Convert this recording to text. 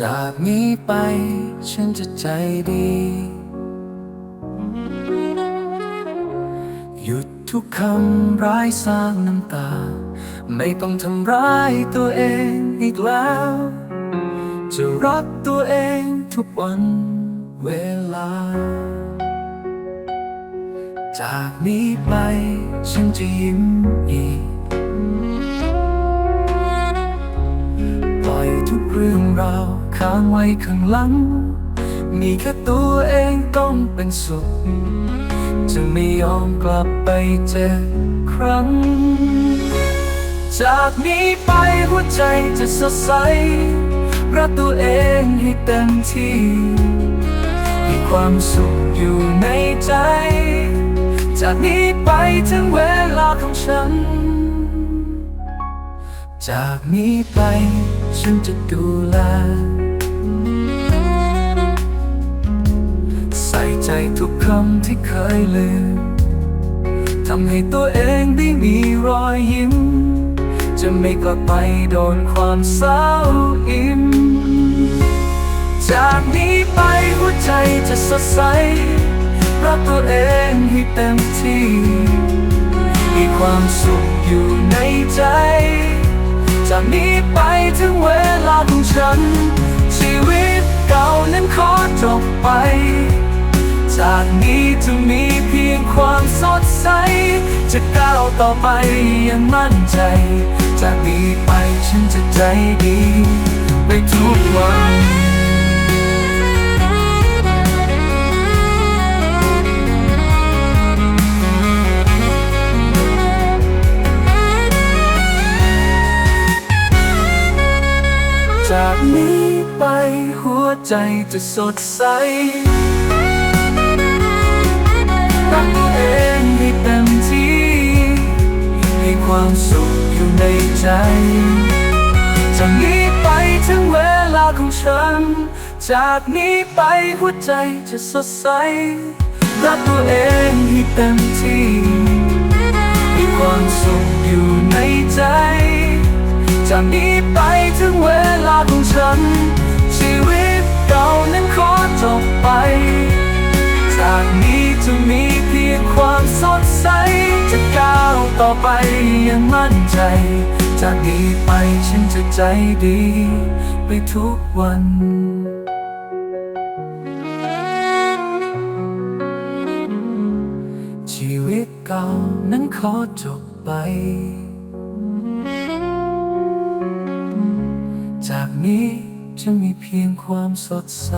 จากนี้ไปฉันจะใจดี หยุดทุกคำร้ายสร้างน้ำตา ไม่ต้องทำร้ายตัวเองอีกแล้ว จะรักตัวเองทุกวันเวลา จากนี้ไปฉันจะยิ้มอีกปล่อยทุกเรื่องราว ค้างไว้ข้างหลัง มีแค่ตัวเองต้องเป็นสุข จะไม่ยอมกลับไปเจอครั้ง จากนี้ไปหัวใจจะสดใส รักตัวเองให้เต็มที่มีความสุขอยู่ในใจ จากนี้ไปถึงเวลาของฉันจากนี้ไปฉันจะดูแล ใส่ใจทุกคำที่เคยลืมทำให้ตัวเองได้มีรอยยิ้ม จะไม่กลับไปโดนความเศร้าอิ่ม จากนี้ไปหัวใจจะสดใส รักตัวเองให้เต็มที่ มีความสุขอยู่ในใจ จากนี้ไปถึงเวลาของฉัน วิตเก่านั้นขอจบไป จากนี้จะมีเพียงความสดใส จะก้าวต่อไปอย่างมั่นใจ จากนี้ไปฉันจะใจดีไปทุกวันจากนี้ ไป หัวใจจะสดใสรักตัวเองให้เต็มที่มีความสุขอยู่ในใจจากนี้ไปถึงเวลาของฉัน จากนี้ไปหัวใจจะสดใส รักตัวเองให้เต็มที่มีความสุขอยู่ในใจ จากนี้ไปถึงเวลาของฉัน ใส จะก้าวต่อไปยังมั่นใจ จากนี้ไปฉันจะใจดี ไปทุกวันชีวิตเก่านั้นขอจบไป จากนี้จะมีเพียงความสดใส